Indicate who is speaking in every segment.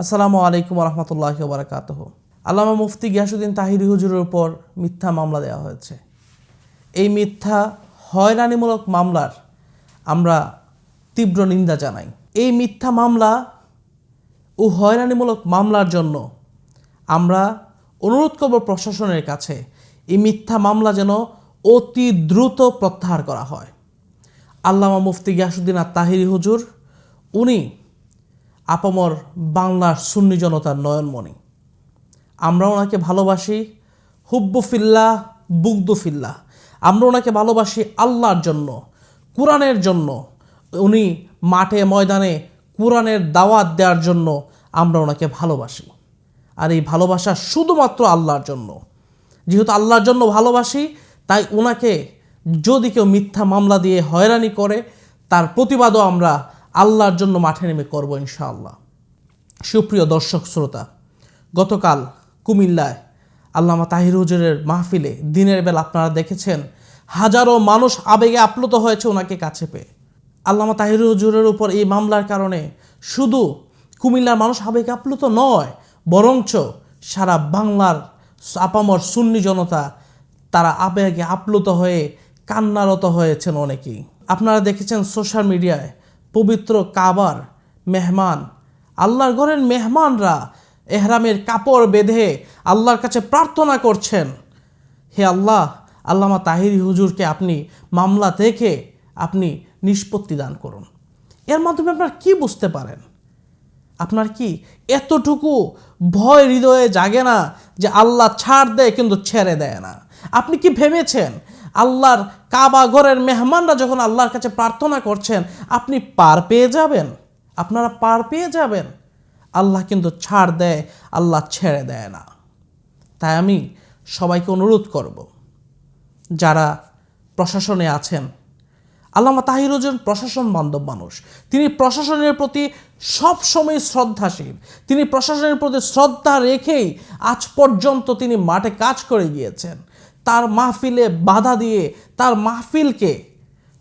Speaker 1: আসসালামু আলাইকুম রহমতুল্লাহ বারাকাত আল্লামা মুফতি গিয়াসুদ্দিন তাহিরি হুজুরের উপর মিথ্যা মামলা দেওয়া হয়েছে। এই মিথ্যা হয়রানিমূলক মামলার আমরা তীব্র নিন্দা জানাই। এই মিথ্যা মামলা ও হয়রানিমূলক মামলার জন্য আমরা অনুরোধ করব প্রশাসনের কাছে, এই মিথ্যা মামলা যেন অতি দ্রুত প্রত্যাহার করা হয়। আল্লামা মুফতি গিয়াসুদ্দিন আর তাহিরি হুজুর, উনি আপামর বাংলার সুন্নি জনতার নয়নমণি। আমরা ওনাকে ভালোবাসি হুব্বুফিল্লাহ বুগদুফিল্লাহ আমরা ওনাকে ভালোবাসি আল্লাহর জন্য, কোরআনের জন্য। উনি মাঠে, ময়দানে কোরআনের দাওয়াত দেওয়ার জন্য আমরা ওনাকে ভালোবাসি। আর এই ভালোবাসা শুধুমাত্র আল্লাহর জন্য। যেহেতু আল্লাহর জন্য ভালোবাসি, তাই ওনাকে যদি কেউ মিথ্যা মামলা দিয়ে হয়রানি করে, তার প্রতিবাদও আমরা আল্লাহর জন্য মাঠে নেমে করব ইনশাআল্লাহ। সুপ্রিয় দর্শক শ্রোতা, গতকাল কুমিল্লায় আল্লামা তাহির হুজুরের মাহফিলে দিনের বেলা আপনারা দেখেছেন, হাজারো মানুষ আবেগে আপ্লুত হয়েছে ওনাকে কাছে পেয়ে। আল্লামা তাহির হুজুরের উপর এই মামলার কারণে শুধু কুমিল্লার মানুষ আবেগে আপ্লুত নয়, বরঞ্চ সারা বাংলার আপামর সুন্নি জনতা তারা আবেগে আপ্লুত হয়ে কান্নারত হয়েছেন অনেকেই। আপনারা দেখেছেন সোশ্যাল মিডিয়ায় পবিত্র কাবার মেহমান। আল্লাহর ঘরের মেহমানরা এহরামের কাপড় বেঁধে আল্লাহর কাছে প্রার্থনা করছেন, হে আল্লাহ, আল্লামা তাহিরি হুজুরকে আপনি মামলা থেকে আপনি নিষ্পত্তি দান করুন। এর মাধ্যমে আপনারা কি বুঝতে পারেন? আপনার কি এতটুকু ভয় হৃদয়ে জাগে না যে আল্লাহ ছাড় দেয় কিন্তু ছেড়ে দেয় না? আপনি কি ভেবেছেন আল্লাহর কাবা ঘরের মেহমানরা যখন আল্লাহর কাছে প্রার্থনা করছেন, আপনি পার পেয়ে যাবেন। আপনারা পার পেয়ে যাবেন। আল্লাহ কিন্তু ছাড় দেয়, আল্লাহ ছেড়ে দেয় না। তাই আমি সবাইকে অনুরোধ করব, যারা প্রশাসনে আছেন, আল্লামা হোসেন প্রশাসন বান্ধব মানুষ, তিনি প্রশাসনের প্রতি সবসময় শ্রদ্ধাশীল, তিনি প্রশাসনের প্রতি শ্রদ্ধা রেখেই আজ পর্যন্ত তিনি মাঠে কাজ করে গিয়েছেন। তার মাহফিলে বাধা দিয়ে তার মাহফিলকে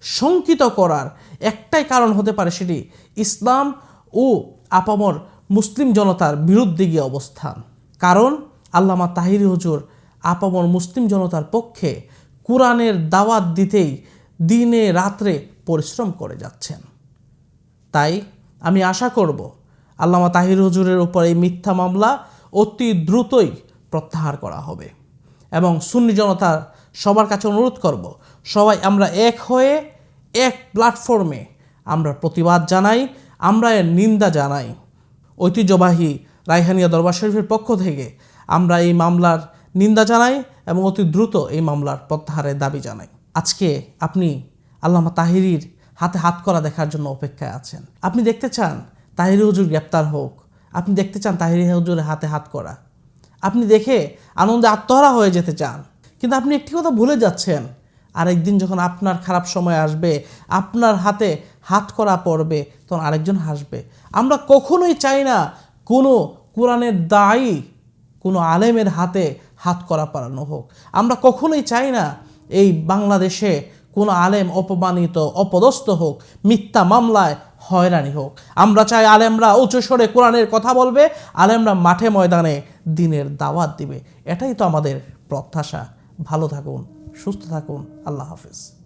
Speaker 1: শঙ্কিত করার একটাই কারণ হতে পারে সেটি ইসলাম ও আপামর মুসলিম জনতার বিরুদ্ধে গিয়ে অবস্থান। কারণ আল্লামা তাহির হুজুর আপামর মুসলিম জনতার পক্ষে কোরআনের দাওয়াত দিতেই দিনে রাত্রে পরিশ্রম করে যাচ্ছেন। তাই আমি আশা করব আল্লামা তাহির হুজুরের উপর এই মিথ্যা মামলা অতি দ্রুতই প্রত্যাহার করা হবে। এবং সুন্নি জনতার সবার কাছে অনুরোধ করব, সবাই আমরা এক হয়ে, এক প্ল্যাটফর্মে আমরা প্রতিবাদ জানাই, আমরা এর নিন্দা জানাই। ঐতিহ্যবাহী রাইহানিয়া দরবার শরীফের পক্ষ থেকে আমরা এই মামলার নিন্দা জানাই এবং অতি দ্রুত এই মামলার প্রত্যাহারের দাবি জানাই। আজকে আপনি আল্লামা তাহিরির হাতে হাত করা দেখার জন্য অপেক্ষায় আছেন। আপনি দেখতে চান তাহিরি হুজুর গ্রেপ্তার হোক, আপনি দেখতে চান তাহিরি হুজুরের হাতে হাত করা। আপনি দেখে আনন্দে আত্মহারা হয়ে যেতে চান। কিন্তু আপনি একটি কথা ভুলে যাচ্ছেন। আরেকদিন যখন আপনার খারাপ সময় আসবে, আপনার হাতে হাত করা পড়বে, তখন আরেকজন হাসবে। আমরা কখনোই চাই না কোনো কোরআনের দায়ী, কোনো আলেমের হাতে হাত করা পারানো হোক। আমরা কখনোই চাই না এই বাংলাদেশে কোনো আলেম অপমানিত, অপদস্থ হোক, মিথ্যা মামলায় হয়রানি হোক। আমরা চাই আলেমরা উচ্চ স্বরে কোরআনের কথা বলবে, আলেমরা মাঠে ময়দানে দিনের দাওয়াত দিবে। এটাই তো আমাদের প্রত্যাশা। ভালো থাকুন, সুস্থ থাকুন। আল্লাহ হাফিজ।